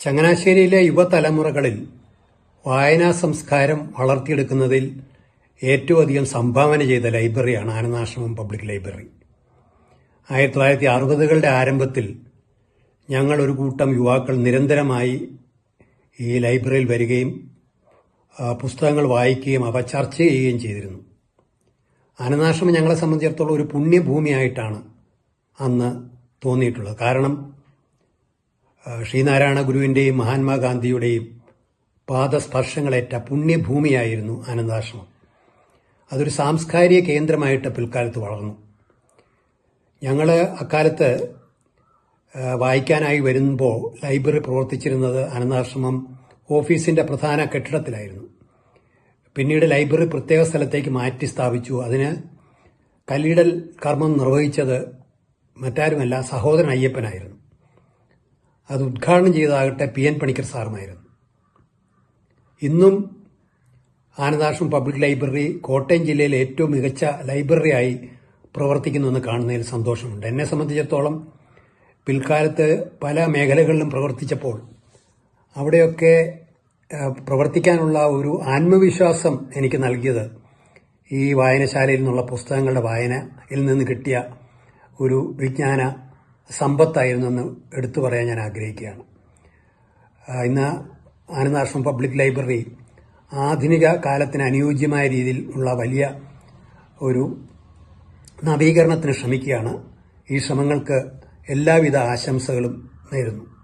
ചങ്ങനാശ്ശേരിയിലെ യുവതലമുറകളിൽ വായനാ സംസ്കാരം വളർത്തിയെടുക്കുന്നതിൽ ഏറ്റവും അധികം സംഭാവന ചെയ്ത ലൈബ്രറിയാണ് ആനന്ദാശ്രമം പബ്ലിക് ലൈബ്രറി. ആയിരത്തി തൊള്ളായിരത്തി അറുപതുകളുടെ ആരംഭത്തിൽ ഞങ്ങൾ ഒരു കൂട്ടം യുവാക്കൾ നിരന്തരമായി ഈ ലൈബ്രറിയിൽ വരികയും പുസ്തകങ്ങൾ വായിക്കുകയും അവ ചർച്ച ചെയ്യുകയും ചെയ്തിരുന്നു. ആനന്ദാശ്രമം ഞങ്ങളെ സംബന്ധിച്ചിടത്തോളം ഒരു പുണ്യഭൂമിയായിട്ടാണ് അന്ന് തോന്നിയിട്ടുള്ളത്. കാരണം ശ്രീനാരായണ ഗുരുവിന്റെയും മഹാത്മാഗാന്ധിയുടെയും പാദസ്പർശങ്ങളേറ്റ പുണ്യഭൂമിയായിരുന്നു ആനന്ദാശ്രമം അതൊരു സാംസ്കാരിക കേന്ദ്രമായിട്ട് പിൽക്കാലത്ത് വളർന്നു. ഞങ്ങൾ അക്കാലത്ത് വായിക്കാനായി വരുമ്പോൾ ലൈബ്രറി പ്രവർത്തിച്ചിരുന്നത് അനന്താശ്രമം ഓഫീസിന്റെ പ്രധാന കെട്ടിടത്തിലായിരുന്നു. പിന്നീട് ലൈബ്രറി പ്രത്യേക സ്ഥലത്തേക്ക് മാറ്റി സ്ഥാപിച്ചു. അതിന് കല്ലിടൽ കർമ്മം നിർവഹിച്ചത് മറ്റാരുമല്ല സഹോദരൻ അയ്യപ്പനായിരുന്നു. അത് ഉദ്ഘാടനം ചെയ്തതാകട്ടെ പി എൻ പണിക്കർ സാറുമായിരുന്നു. ഇന്നും ആനന്ദാശ്രം പബ്ലിക് ലൈബ്രറി കോട്ടയം ജില്ലയിലെ ഏറ്റവും മികച്ച ലൈബ്രറിയായി പ്രവർത്തിക്കുന്നുവെന്ന് കാണുന്നതിൽ സന്തോഷമുണ്ട്. എന്നെ സംബന്ധിച്ചിടത്തോളം പിൽക്കാലത്ത് പല മേഖലകളിലും പ്രവർത്തിച്ചപ്പോൾ അവിടെയൊക്കെ പ്രവർത്തിക്കാനുള്ള ഒരു ആത്മവിശ്വാസം എനിക്ക് നൽകിയത് ഈ വായനശാലയിൽ നിന്നുള്ള പുസ്തകങ്ങളുടെ വായനയിൽ നിന്ന് കിട്ടിയ ഒരു വിജ്ഞാന സമ്പത്തായിരുന്നു എന്ന് എടുത്തു പറയാൻ ഞാൻ ആഗ്രഹിക്കുകയാണ്. ഇന്ന് ആനന്ദാശ്രമം പബ്ലിക് ലൈബ്രറി ആധുനിക കാലത്തിന് അനുയോജ്യമായ രീതിയിൽ ഉള്ള വലിയ ഒരു നവീകരണത്തിന് ശ്രമിക്കുകയാണ്. ഈ ശ്രമങ്ങൾക്ക് എല്ലാവിധ ആശംസകളും നേരുന്നു.